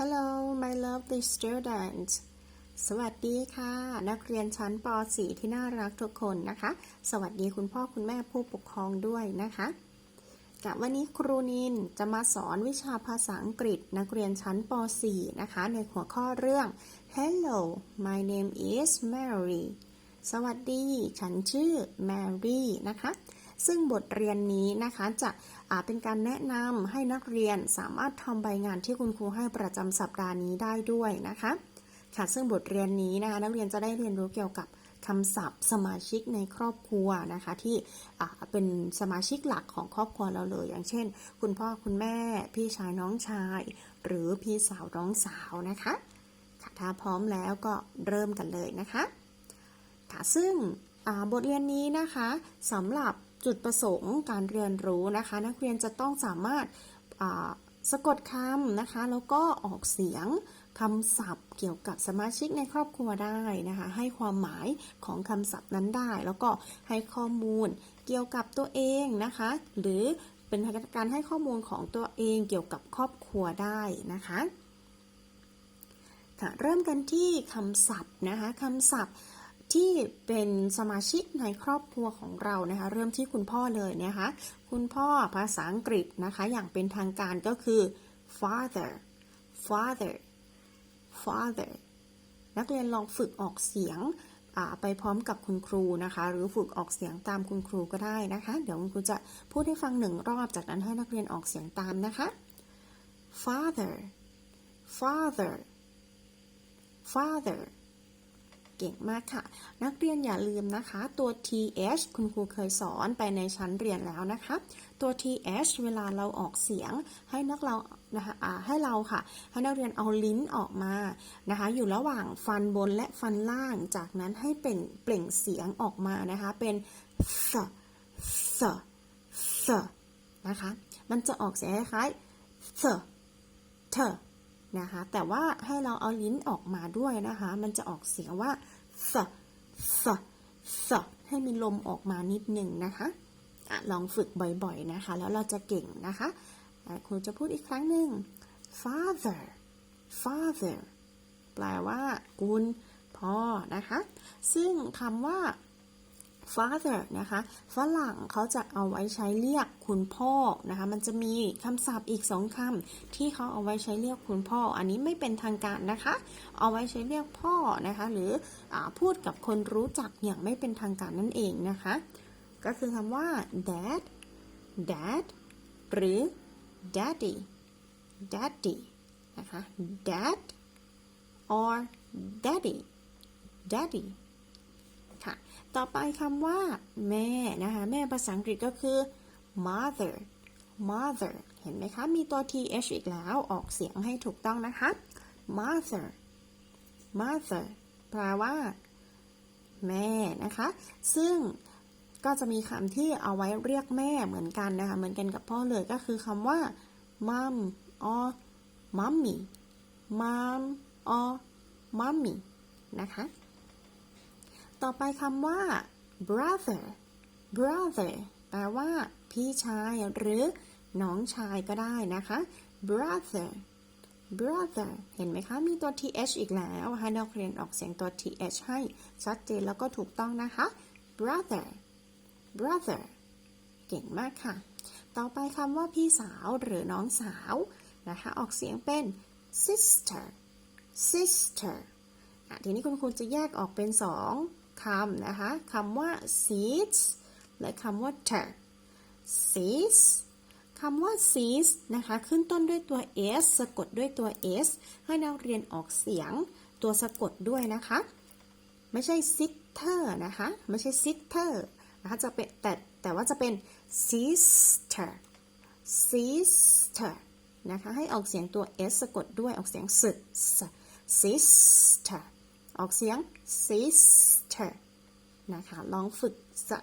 Hello my lovely students สวัสดีค่ะ นักเรียนชั้นป .4 ที่น่ารักทุกคนนะคะ สวัสดีคุณพ่อคุณแม่ผู้ปกครองด้วยนะคะกับวันนี้ครูนินจะมาสอนวิชาภาษาอังกฤษ นักเรียนชั้นป .4 นะคะ ในหัวข้อเรื่อง Hello my name is Mary สวัสดี ฉันชื่อ Mary นะคะ ซึ่งบทเรียนนี้นะคะจะอาเป็นการแนะนำให้นักเรียนสามารถทำใบงานที่คุณครูให้ประจำสัปดาห์นี้ได้ด้วยนะคะค่ะซึ่งบทเรียนนี้นะคะนักเรียนจะได้เรียนรู้เกี่ยวกับคำศัพท์สมาชิกในครอบครัวนะคะที่เป็นสมาชิกหลักของครอบครัวเราเลย อย่างเช่น คุณพ่อคุณแม่ พี่ชายน้องชาย หรือพี่สาวน้องสาวนะคะค่ะถ้าพร้อมแล้วก็เริ่มกันเลยนะคะค่ะซึ่งบทเรียนนี้นะคะสำหรับ จุดประสงค์การเรียนรู้นะคะ นักเรียนจะต้องสามารถสะกดคำนะคะ แล้วก็ออกเสียงคำศัพท์เกี่ยวกับสมาชิกในครอบครัวได้นะคะ ให้ความหมายของคำศัพท์นั้นได้ แล้วก็ให้ข้อมูลเกี่ยวกับตัวเองนะคะ หรือเป็นการให้ข้อมูลของตัวเองเกี่ยวกับครอบครัวได้นะคะค่ะเริ่มกันที่คำศัพท์นะคะคำศัพท์ ที่เป็นสมาชิกในครอบครัวของเรานะคะ เริ่มที่คุณพ่อเลยนะคะ คุณพ่อภาษาอังกฤษนะคะ อย่างเป็นทางการก็คือ father father father นักเรียนลองฝึกออกเสียงไปพร้อมกับคุณครูนะคะ หรือฝึกออกเสียงตามคุณครูก็ได้นะคะ เดี๋ยวคุณครูจะพูดให้ฟังหนึ่งรอบจากนั้นให้นักเรียนออกเสียงตามนะคะ father father father เก่งมากค่ะ นักเรียนอย่าลืมนะคะ ตัว th คุณครูเคยสอนไปในชั้นเรียนแล้วนะคะ ตัว th เวลาเราออกเสียงให้นักเรานะคะให้เราค่ะ ให้นักเรียนเอาลิ้นออกมานะคะ อยู่ระหว่างฟันบนและฟันล่าง จากนั้นให้เป็นเปล่งเสียงออกมานะคะ เป็น s s s นะคะ มันจะออกเสียงคล้ายๆ s t นะคะ แต่ว่าให้เราเอาลิ้นออกมาด้วยนะคะ มันจะออกเสียงว่า s s s ให้มีลมออกมานิดหนึ่งนะคะอะลองฝึกบ่อยๆนะคะ แล้วเราจะเก่งนะคะะครูจะพูดอีกครั้งหนึ่ง father father แปลว่า คุณพ่อนะคะ ซึ่งคำว่า father นะคะฝรั่งเขาจะเอาไว้ใช้เรียกคุณพ่อนะคะมันจะมีคำศัพท์อีกสองคำที่เขาเอาไว้ใช้เรียกคุณพ่อ อันนี้ไม่เป็นทางการนะคะ เอาไว้ใช้เรียกพ่อนะคะ หรืออพูดกับคนรู้จักอย่างไม่เป็นทางการนั่นเองนะคะ ก็คือคำว่า dad dad หรือ daddy daddy นะคะ dad or daddy daddy ต่อไปคำว่า แม่นะคะ แม่ภาษาอังกฤษก็คือ mother mother เห็นไหมคะ มีตัว th อีกแล้ว ออกเสียงให้ถูกต้องนะคะ mother mother แปลว่า แม่นะคะ ซึ่งก็จะมีคำที่เอาไว้เรียกแม่เหมือนกันนะคะ เหมือนกันกับพ่อเลยก็คือคำว่า mom or mommy mom or mommy นะคะ ต่อไปคำว่า brother brother แปลว่า พี่ชายหรือน้องชายก็ได้นะคะ brother brother เห็นไหมคะ มีตัว th อีกแล้วให้นักเรียนออกเสียงตัว th ให้ชัดเจนแล้วก็ถูกต้องนะคะ brother brother เก่งมากค่ะ ต่อไปคำว่าพี่สาวหรือน้องสาวนะคะ ออกเสียงเป็น sister sister ทีนี้คุณครูจะแยกออกเป็นสอง คำนะคะคำว่า seeds และคำว่า ter seeds คำว่า seeds นะคะ ขึ้นต้นด้วยตัว s สะกดด้วยตัว s ให้นักเรียนออกเสียงตัวสะกดด้วยนะคะ ไม่ใช่ sister นะคะ ไม่ใช่ sister นะคะจะเป็นแต่แต่ว่าจะเป็น sister sister นะคะ ให้ออกเสียงตัว s สะกดด้วยออกเสียง s sister ออกเสียง sister นะคะลองฝึกสะ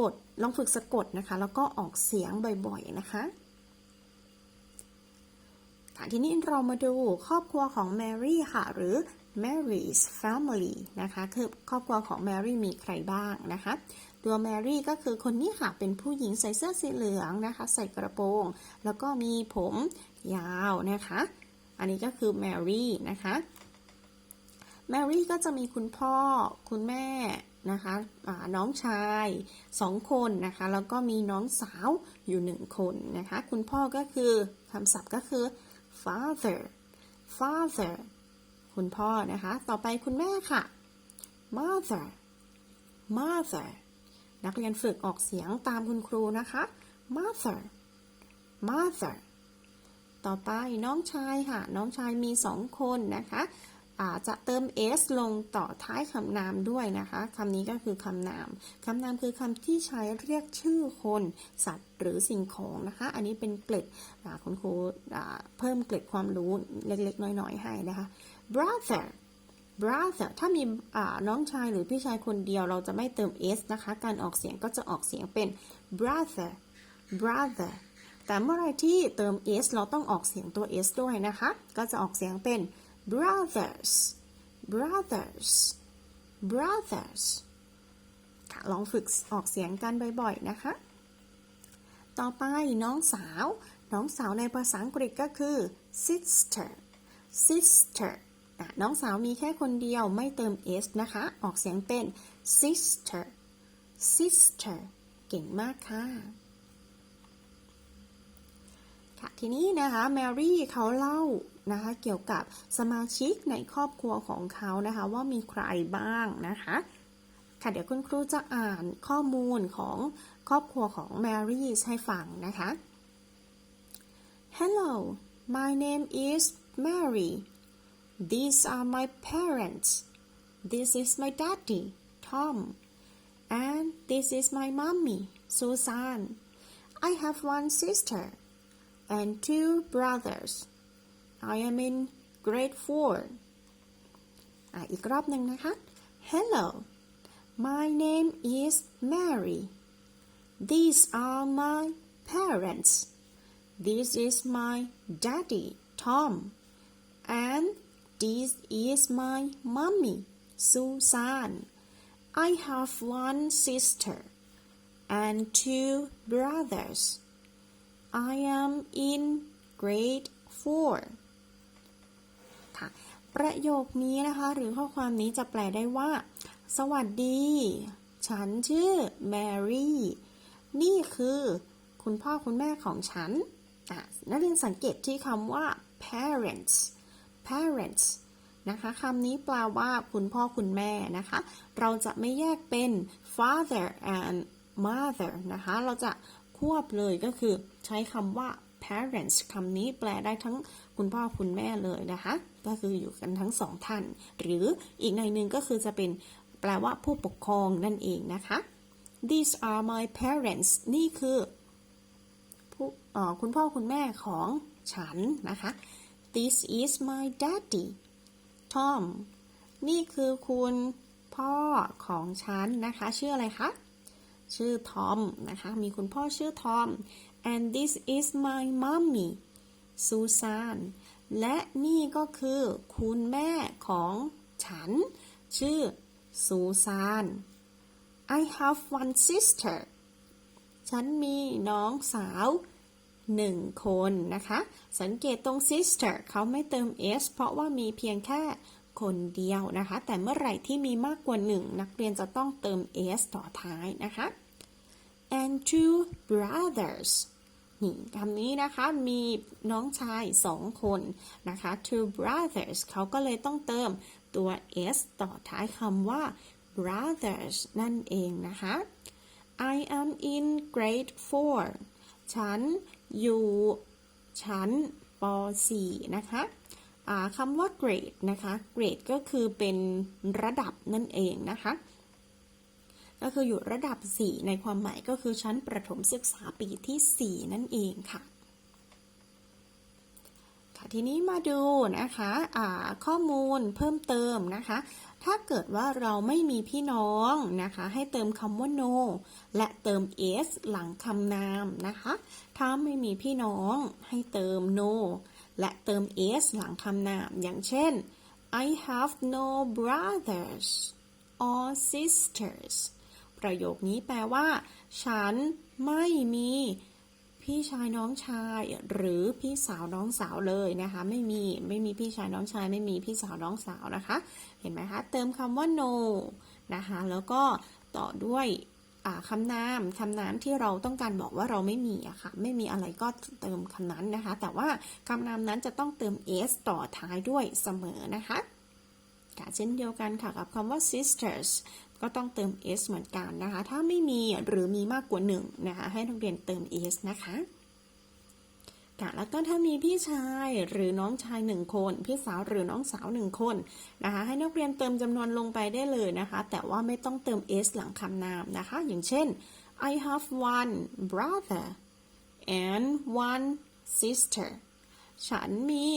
กดลองฝึกสะกดนะคะ แล้วก็ออกเสียงบ่อยๆนะคะค่ะทีนี้เรามาดูครอบครัวของ Mary ค่ะ หรือ Mary's family นะคะ คือครอบครัวของ Mary มีใครบ้างนะคะ ตัว Mary ก็คือคนนี้ค่ะ เป็นผู้หญิงใส่เสื้อสีเหลืองนะคะ ใส่กระโปรง แล้วก็มีผมยาวนะคะ อันนี้ก็คือ Mary นะคะ Mary ก็จะมีคุณพ่อคุณแม่นะคะน้องชายสองคนนะคะแล้วก็มีน้องสาวอยู่หนึ่งคนนะคะคุณพ่อก็คือคำศัพท์ก็คือ father father คุณพ่อนะคะ ต่อไปคุณแม่ค่ะ mother mother นักเรียนฝึกออกเสียงตามคุณครูนะคะ mother mother ต่อไปน้องชายค่ะ น้องชายมีสองคนนะคะ จะเติม s ลงต่อท้ายคำนามด้วยนะคะคำนี้ก็คือคำนามคำนามคือคำที่ใช้เรียกชื่อคน สัตว์หรือสิ่งของนะคะ อันนี้เป็นเกล็ดคุณครูเพิ่มเกล็ดความรู้เล็กๆ น้อยๆ ให้นะคะ brother brother ถ้ามีน้องชายหรือพี่ชายคนเดียวเราจะไม่เติม s นะคะ การออกเสียงก็จะออกเสียงเป็น brother brother แต่เมื่อไรที่เติม s เราต้องออกเสียงตัว s ด้วยนะคะ ก็จะออกเสียงเป็น brothers brothers brothers ค่ะลองฝึกออกเสียงกันบ่อยๆ นะคะ ต่อไปน้องสาว น้องสาวในภาษาอังกฤษก็คือ sister sister น้องสาวมีแค่คนเดียวไม่เติม s นะคะ ออกเสียงเป็น sister sister เก่งมากค่ะ ค่ะทีนี้นะคะแมรี่เขาเล่านะคะเกี่ยวกับสมาชิกในครอบครัวของเขานะคะว่ามีใครบ้างนะคะค่ะเดี๋ยวคุณครูจะอ่านข้อมูลของครอบครัวของแมรี่ให้ฟังนะคะ Hello my name is Mary These are my parents This is my daddy Tom and this is my mommy Susan I have one sister and two brothers I am in grade 4อ่ะอีกรอบหนึ่งนะคะ Hello My name is Mary These are my parents This is my daddy Tom and this is my mommy Susan I have one sister and two brothers I am in grade 4 ค่ะ ประโยคนี้นะคะ หรือข้อความนี้จะแปลได้ว่า สวัสดี ฉันชื่อแมรี่ นี่คือคุณพ่อคุณแม่ของฉัน นักเรียนสังเกตที่คำว่า parents parents นะคะคำนี้แปลว่าคุณพ่อคุณแม่นะคะ เราจะไม่แยกเป็น father and mother นะคะ เราจะ วบเลยก็คือใช้คำว่า parents คำนี้แปลได้ทั้งคุณพ่อคุณแม่เลยนะคะ ก็คืออยู่กันทั้งสองท่าน หรืออีกในหนึ่งก็คือจะเป็นแปลว่าผู้ปกครองนั่นเองนะคะ these are my parents นี่คือผู้คุณพ่อคุณแม่ของฉันนะคะ this is my daddy Tom นี่คือคุณพ่อของฉันนะคะ ชื่ออะไรคะ ชื่อทอมนะคะ มีคุณพ่อชื่อทอม and this is my mommy Susan และนี่ก็คือคุณแม่ของฉัน ชื่อซูซาน I have one sister ฉันมีน้องสาวหนึ่งคนนะคะ สังเกตตรง sister เขาไม่เติม s เพราะว่ามีเพียงแค่คนเดียวนะคะ แต่เมื่อไหร่ที่มีมากกว่าหนึ่งนักเรียนจะต้องเติม s ต่อท้ายนะคะ and two brothers นี่คำนี้นะคะมีน้องชายสองคนนะคะ two brothers เขาก็เลยต้องเติมตัว s ต่อท้ายคำว่า brothers นั่นเองนะคะ I am in grade 4 ฉันอยู่ชั้นป .4 นะคะคำว่า grade นะคะ grade ก็คือเป็นระดับนั่นเองนะคะ ก็คืออยู่ระดับ 4 ในความหมายก็คือชั้นประถมศึกษาปีที่ 4 นั่นเองค่ะค่ะทีนี้มาดูนะคะะข้อมูลเพิ่มเติมนะคะ ถ้าเกิดว่าเราไม่มีพี่น้องนะคะ ให้เติมคำว่า no และเติม s หลังคำนามนะคะ ถ้าไม่มีพี่น้องให้เติม no และเติม s หลังคำนาม อย่างเช่น I have no brothers or sisters ประโยคนี้แปลว่า ฉันไม่มีพี่ชายน้องชายหรือพี่สาวน้องสาวเลยนะคะ ไม่มีไม่มีพี่ชายน้องชาย ไม่มีพี่สาวน้องสาวนะคะ เห็นไหมคะเติมคำว่า no นะคะแล้วก็ต่อด้วยคำนามคำนามที่เราต้องการบอกว่าเราไม่มีอะค่ะไม่มีอะไรก็เติมคำนั้นนะคะ แต่ว่าคำนามนั้นจะต้องเติม s ต่อท้ายด้วยเสมอนะคะค่ะเช่นเดียวกันค่ะกับคำว่า sisters ก็ต้องเติม s เหมือนกันนะคะ ถ้าไม่มีหรือมีมากกว่าหนึ่งนะคะ ให้นักเรียนเติม s นะคะค่ะแล้วก็ถ้ามีพี่ชายหรือน้องชายหนึ่งคน พี่สาวหรือน้องสาวหนึ่งคนนะคะ ให้นักเรียนเติมจำนวนลงไปได้เลยนะคะ แต่ว่าไม่ต้องเติม s หลังคำนามนะคะ อย่างเช่น I have one brother and one sister ฉันมี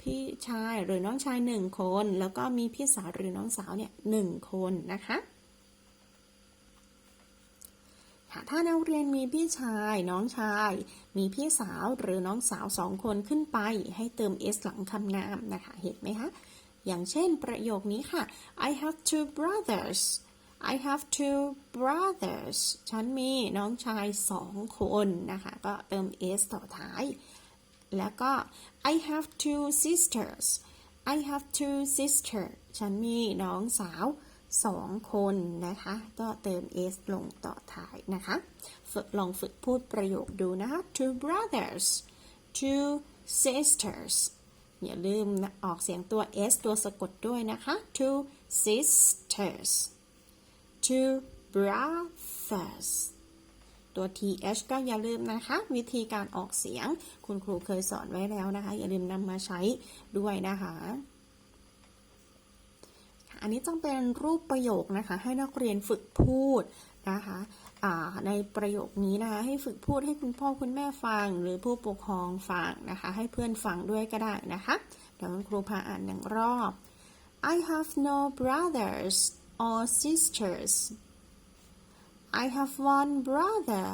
พี่ชายหรือน้องชายหนึ่งคน แล้วก็มีพี่สาวหรือน้องสาวเนี่ยหนึ่งคนนะคะ ค่ะถ้านักเรียนมีพี่ชาย น้องชาย มีพี่สาวหรือน้องสาวสองคนขึ้นไป ให้เติม s หลังคำนามนะคะ เห็นไหมคะ อย่างเช่นประโยคนี้ค่ะ I have two brothers I have two brothers ฉันมีน้องชายสองคนนะคะ ก็เติม s ต่อท้าย แล้วก็ I have two sisters I have two sisters ฉันมีน้องสาว สองคนนะคะ ก็เติม s ลงต่อท้ายนะคะฝึกลองฝึกพูดประโยคดูนะคะ two brothers two sisters อย่าลืมนะออกเสียงตัว s ตัวสะกดด้วยนะคะ two sisters two brothers ตัว th ก็อย่าลืมนะคะ วิธีการออกเสียงคุณครูเคยสอนไว้แล้วนะคะ อย่าลืมนำมาใช้ด้วยนะคะ อันนี้ต้องเป็นรูปประโยคนะคะ ให้นักเรียนฝึกพูดนะคะในประโยคนี้นะคะ ให้ฝึกพูดให้คุณพ่อคุณแม่ฟัง หรือผู้ปกครองฟังนะคะ ให้เพื่อนฟังด้วยก็ได้นะคะ เดี๋ยวครูพาอ่านหนึ่งรอบ I have no brothers or sisters I have one brother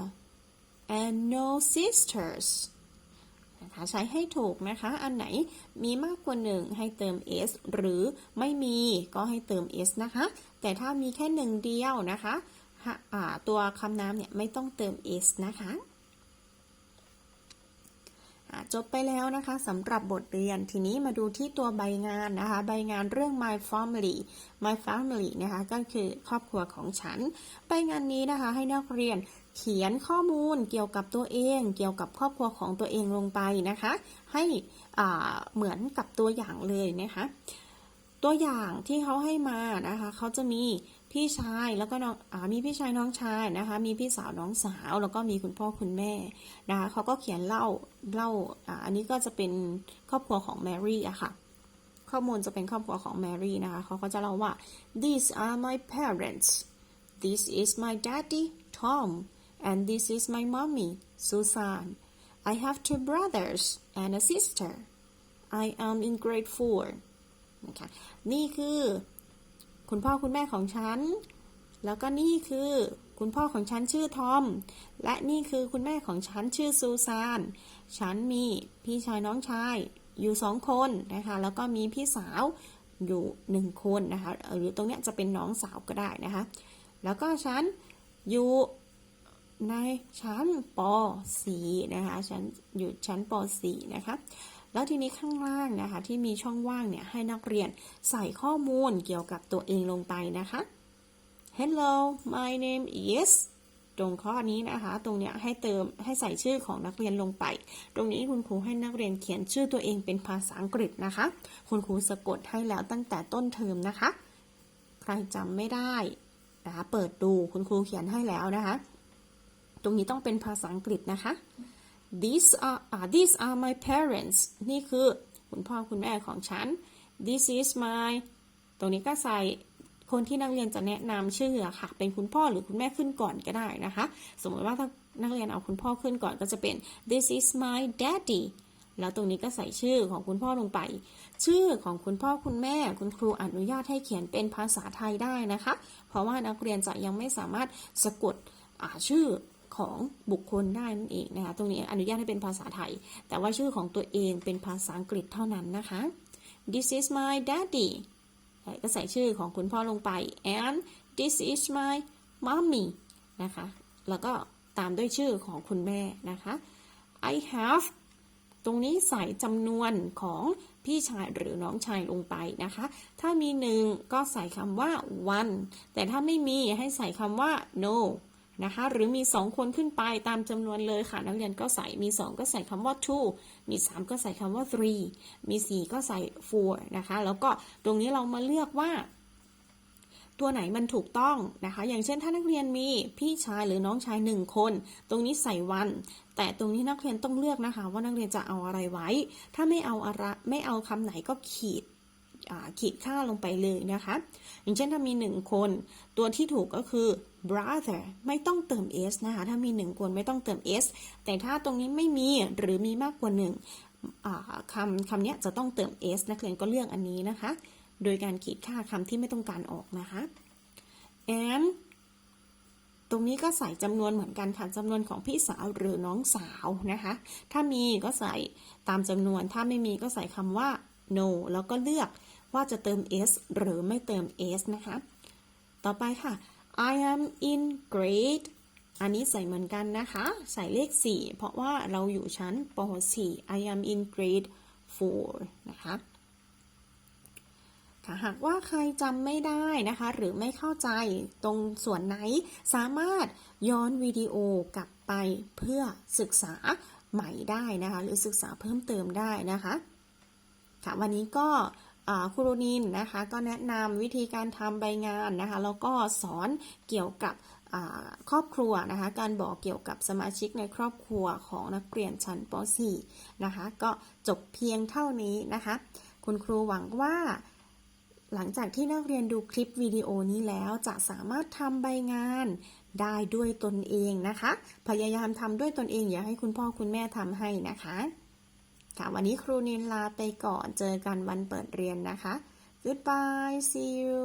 and no sisters ใช้ให้ถูกนะคะ อันไหนมีมากกว่าหนึ่งให้เติม s หรือไม่มีก็ให้เติม s นะคะ แต่ถ้ามีแค่หนึ่งเดียวนะคะฮะตัวคำนามเนี่ยไม่ต้องเติม s นะคะจบไปแล้วนะคะสำหรับบทเรียนทีนี้มาดูที่ตัวใบงานนะคะ ใบงานเรื่อง my family my family นะคะก็คือครอบครัวของฉัน ใบงานนี้นะคะให้นักเรียน เขียนข้อมูลเกี่ยวกับตัวเอง เกี่ยวกับครอบครัวของตัวเองลงไปนะคะ ให้เหมือนกับตัวอย่างเลยนะคะตัวอย่างที่เขาให้มานะคะเขาจะมีพี่ชายแล้วก็น้องอมีพี่ชายน้องชายนะคะ มีพี่สาวน้องสาว แล้วก็มีคุณพ่อคุณแม่นะคะเขาก็เขียนเล่าเล่าอ่าอันนี้ก็จะเป็นครอบครัวของแมรี่อะค่ะ ข้อมูลจะเป็นครอบครัวของแมรี่นะคะเขาก็จะเล่าว่า these are my parents this is my daddy Tom and this is my mommy Susan I have two brothers and a sister I am in grade four นะคะนี่คือ คุณพ่อคุณแม่ของฉัน แล้วก็นี่คือ คุณพ่อของฉันชื่อทอม และนี่คือคุณแม่ของฉันชื่อซูซาน ฉันมีพี่ชายน้องชายอยู่สองคนนะคะ แล้วก็มีพี่สาวอยู่หนึ่งคนนะคะ หรือตรงเนี้ยจะเป็นน้องสาวก็ได้นะคะ แล้วก็ฉันอยู่ ในชั้นป .4 นะคะฉันอยู่ชั้นป .4 นะคะแล้วทีนี้ข้างล่างนะคะที่มีช่องว่างเนี่ยให้นักเรียนใส่ข้อมูลเกี่ยวกับตัวเองลงไปนะคะ Hello my name is ตรงข้อนี้นะคะ ตรงเนี้ยให้เติมให้ใส่ชื่อของนักเรียนลงไป ตรงนี้คุณครูให้นักเรียนเขียนชื่อตัวเองเป็นภาษาอังกฤษนะคะ คุณครูสะกดให้แล้วตั้งแต่ต้นเทอมนะคะ ใครจำไม่ได้นะคะเปิดดูคุณครูเขียนให้แล้วนะคะ ตรงนี้ต้องเป็นภาษาอังกฤษนะคะ these are uh, these are my parents นี่คือคุณพ่อคุณแม่ของฉัน this is my ตรงนี้ก็ใส่คนที่นักเรียนจะแนะนำชื่อค่ะ เป็นคุณพ่อหรือคุณแม่ขึ้นก่อนก็ได้นะคะ สมมติว่าถ้านักเรียนเอาคุณพ่อขึ้นก่อนก็จะเป็น this is my daddy แล้วตรงนี้ก็ใส่ชื่อของคุณพ่อลงไป ชื่อของคุณพ่อคุณแม่ คุณครูอนุญาตให้เขียนเป็นภาษาไทยได้นะคะ เพราะว่านักเรียนจะยังไม่สามารถสะกดชื่อ ของบุคคลได้นั่นเองนะคะตรงนี้อนุญาตให้เป็นภาษาไทย แต่ว่าชื่อของตัวเองเป็นภาษาอังกฤษเท่านั้นนะคะ this is my daddy ก็ใส่ชื่อของคุณพ่อลงไป and this is my mommy นะคะแล้วก็ตามด้วยชื่อของคุณแม่นะคะ I have ตรงนี้ใส่จำนวนของพี่ชายหรือน้องชายลงไปนะคะ ถ้ามีหนึ่งก็ใส่คำว่า one แต่ถ้าไม่มีให้ใส่คำว่า no นะคะ หรือมี 2 คนขึ้นไปตามจำนวนเลยค่ะ นักเรียนก็ใส่ มี 2 ก็ใส่คำว่า two มี 3 ก็ใส่คำว่า three มี 4 ก็ใส่ four นะคะ แล้วก็ตรงนี้เรามาเลือกว่า ตัวไหนมันถูกต้องนะคะ อย่างเช่นถ้านักเรียนมีพี่ชายหรือน้องชายหนึ่งคน ตรงนี้ใส่วันแต่ตรงนี้นักเรียนต้องเลือกนะคะ ว่านักเรียนจะเอาอะไรไว้ ถ้าไม่เอาอะไรไม่เอาคำไหนก็ขีดขีดค่าลงไปเลยนะคะ อย่างเช่นถ้ามีหนึ่งคน ตัวที่ถูกก็คือ brother ไม่ต้องเติม s นะคะ ถ้ามีหนึ่งคนไม่ต้องเติม s แต่ถ้าตรงนี้ไม่มีหรือมีมากกว่าหนึ่งคำคำนี้จะต้องเติม s นักเรียนก็เลือกอันนี้นะคะ โดยการขีดค่าคำที่ไม่ต้องการออกนะคะ and ตรงนี้ก็ใส่จำนวนเหมือนกันค่ะจำนวนของพี่สาวหรือน้องสาวนะคะ ถ้ามีก็ใส่ตามจำนวน ถ้าไม่มีก็ใส่คำว่า no แล้วก็เลือกว่าจะเติม s หรือไม่เติม s นะคะ ต่อไปค่ะ I am in grade อันนี้ใส่เหมือนกันนะคะ ใส่เลข 4 เพราะว่าเราอยู่ชั้นป .4 I am in grade 4 นะคะหากว่าใครจำไม่ได้นะคะ หรือไม่เข้าใจตรงส่วนไหนสามารถย้อนวิดีโอกลับไปเพื่อศึกษาใหม่ได้นะคะ หรือศึกษาเพิ่มเติมได้นะคะค่ะวันนี้ก็ ครูโรนินนะคะ ก็แนะนำวิธีการทำใบงานนะคะ แล้วก็สอนเกี่ยวกับครอบครัวนะคะ การบอกเกี่ยวกับสมาชิกในครอบครัวของนักเรียนชั้นป .4 นะคะ ก็จบเพียงเท่านี้นะคะ คุณครูหวังว่าหลังจากที่นักเรียนดูคลิปวิดีโอนี้แล้วจะสามารถทำใบงานได้ด้วยตนเองนะคะ พยายามทำด้วยตนเองอย่าให้คุณพ่อคุณแม่ทำให้นะคะ ค่ะ วันนี้ครูนินลาไปก่อน เจอกันวันเปิดเรียนนะคะ goodbye see you